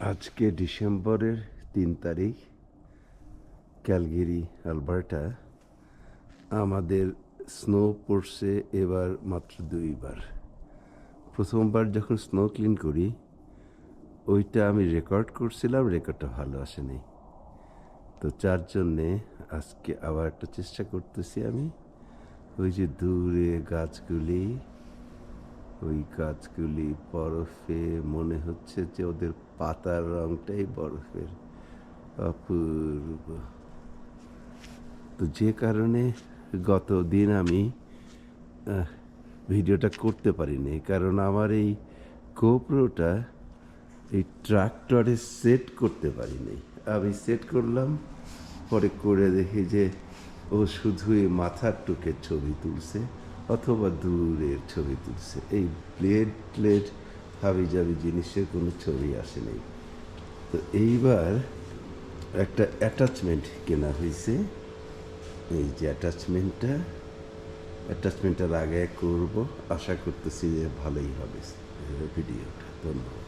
আজকে ডিসেম্বরের তিন তারিখ, ক্যালগেরি, আলবার্টা। আমাদের স্নো পড়ছে এবার মাত্র দুইবার। প্রথমবার যখন স্নো ক্লিন করি, ওইটা আমি রেকর্ড করছিলাম, রেকর্ডটা ভালো আসেনি। তো যার জন্যে আজকে আবার একটা চেষ্টা করতেছি আমি। ওই যে দূরে গাছগুলি ওই গাছগুলি বরফে, মনে হচ্ছে যে ওদের পাতার রংটাই বরফের, অপূর্ব। তো যে কারণে গত দিন আমি ভিডিওটা করতে পারিনি, কারণ আমার এই গোপ্রোটা এই ট্রাক্টরে সেট করতে পারিনি। আমি সেট করলাম, পরে করে দেখি যে ও শুধুই মাথার টুকের ছবি তুলছে। অথবা দূরের ছবি তুলছে। এই প্লেট প্লেট হাবি জাবি জিনিসের কোনো ছবি আসেনি তো এইবার একটা অ্যাটাচমেন্ট কেনা হয়েছে এই যে অ্যাটাচমেন্টটা অ্যাটাচমেন্টটা আগে করব। আশা করতেছি যে ভালোই হবে। ভিডিওটা ধন্যবাদ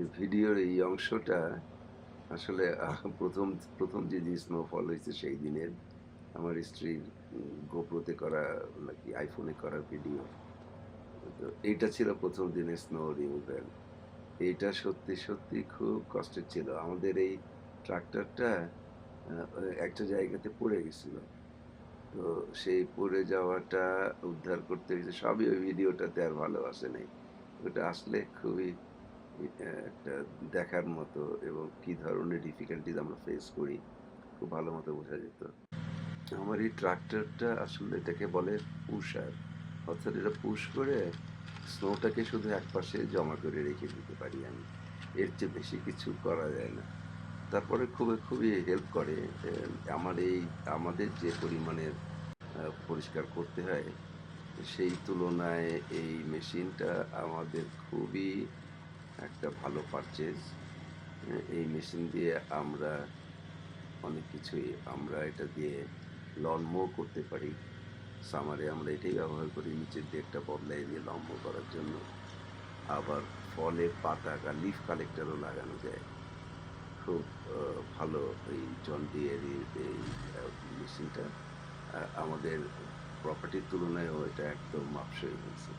এই ভিডিওর এই অংশটা আসলে প্রথম প্রথম যে যে স্নোফল হয়েছে সেই দিনের আমার স্ত্রীর গোপ্রোতে করা নাকি আইফোনে করা ভিডিও তো এইটা ছিল প্রথম দিনের স্নো রিমুভাল এইটা সত্যি সত্যি খুব কষ্টের ছিল। আমাদের এই ট্রাক্টরটা একটা জায়গাতে পড়ে গেছিল। তো সেই পড়ে যাওয়াটা, উদ্ধার করতে গেছে, সবই ওই ভিডিওটাতে আর ভালো আসে নাই। ওটা আসলে খুবই একটা দেখার মতো এবং কি ধরনের ডিফিকাল্টিজ আমরা ফেস করি, খুব ভালো মতো বোঝা যেত। আমার এই ট্রাক্টরটা আসলে এটাকে বলে পুষার অর্থাৎ এটা পুশ করে স্নোটাকে শুধু এক পাশে জমা করে রেখে দিতে পারি আমি। এর চেয়ে বেশি কিছু করা যায় না। তারপরে খুবই খুবই হেল্প করে আমার এই, আমাদের যে পরিমাণের পরিষ্কার করতে হয়, সেই তুলনায় এই মেশিনটা আমাদের খুবই একটা ভালো পারচেজ এই মেশিন দিয়ে আমরা অনেক কিছুই আমরা এটা দিয়ে লন মো করতে পারি। সামারে আমরা এটাই ব্যবহার করি নিচের দিয়ে একটা বদলাই দিয়ে মো করার জন্য। আবার ফলের পাতা বা লিফ কালেক্টরও লাগানো যায়। খুব ভালো এই জন ডিয়ের এই মেশিনটা আমাদের প্রপার্টির তুলনায়ও এটা একদম মাপসই হয়েছে।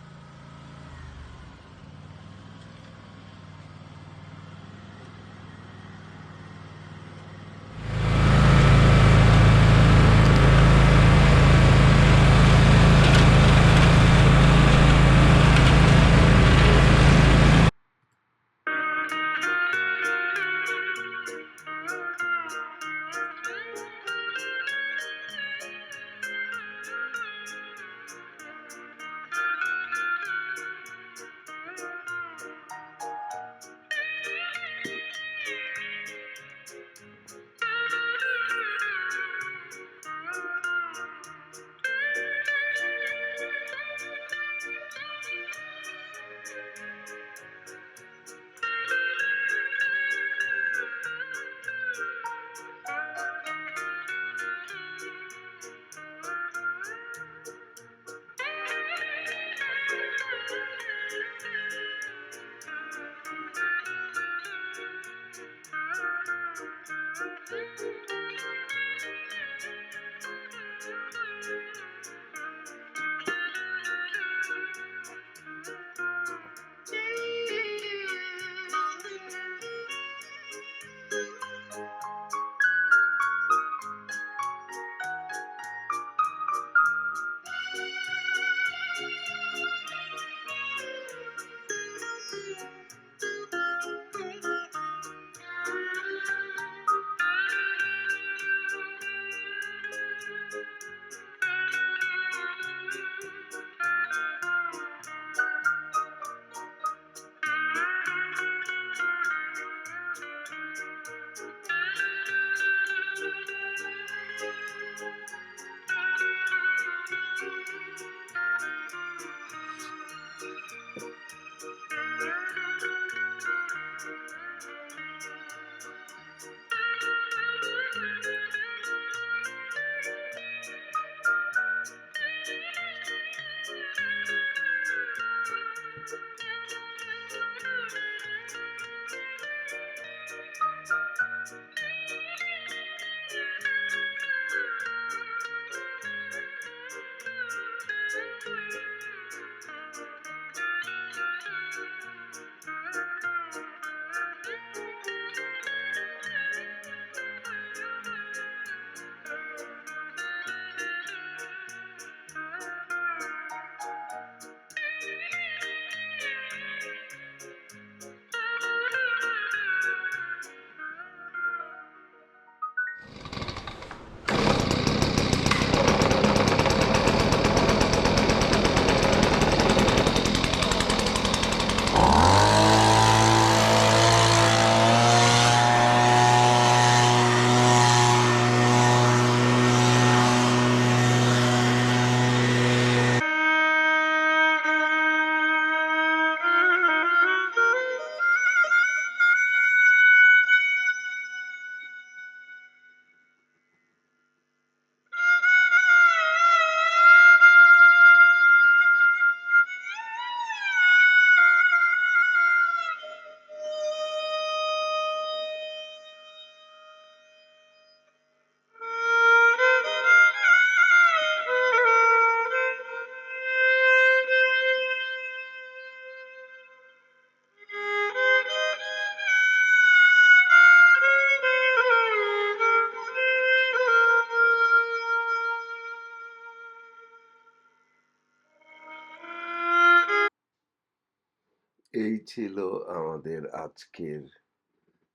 এই ছিল আমাদের আজকের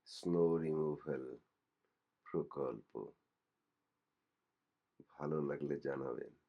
স্নো রিমুভাল প্রকল্প। ভালো লাগলে জানাবেন।